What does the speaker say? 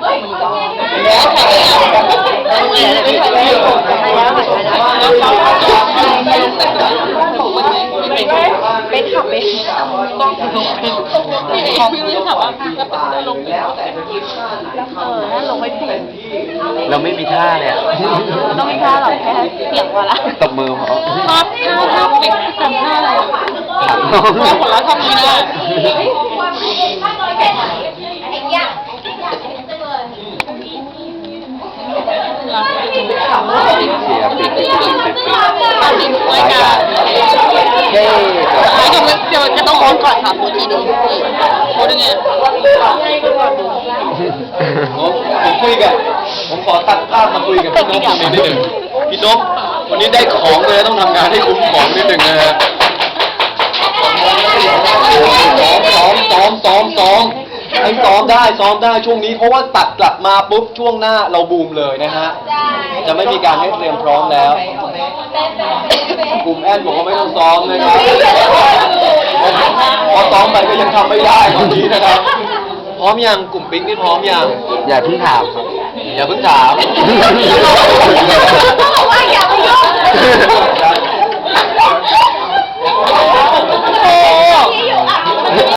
เรียนอะไรไม่ได้แล้วเป็นขับเป็นต้องลงเป็นของพี่ถามว่าลงแล้วแต่จะคิดท่าไหนเออนั่นลงไม่ถึงเราไม่มีท่าเลยอะต้องมีท่าหรอแค่เสียงพอละตบมือพอชอบท่าท่าเป็นทำท่าอะไรถามน้องถ้าผลลัพธ์ทำไม่ได้ เสียปิดปิดปิดปิดปิด มาทีมรายการ เฮ้ย ไอ้ก็ไม่ จะจะต้องโอนก่อนค่ะโค้ชทีดีโค้ชยังไงผมผมคุยกับผมขอตัดภาพมาคุยกับพี่นกนิดหนึ่งพี่นกวันนี้ได้ของเลยต้องทำงานให้คุ้มของนิดหนึ่งนะฮะซ้อมซ้อมซ้อมซ้อมให้ซ้อมได้ซ้อมได้ช่วงนี้ เพราะว่าตัดกลับมาปุ๊บช่วงหน้าเราบูมเลยนะฮะจะไม่มีการให้เตรียมพร้อมแล้วกลุ่มแอนบอกว่าไม่ต้องซ้อมนะครับ พอซ้อมไปก็ยังทำไม่ได้ตอนนี้นะครับ พร้อมยังกลุ่มปิ๊กนี่พร้อมยังอย่าเพิ่งถามครับ อย่าเพิ่งถาม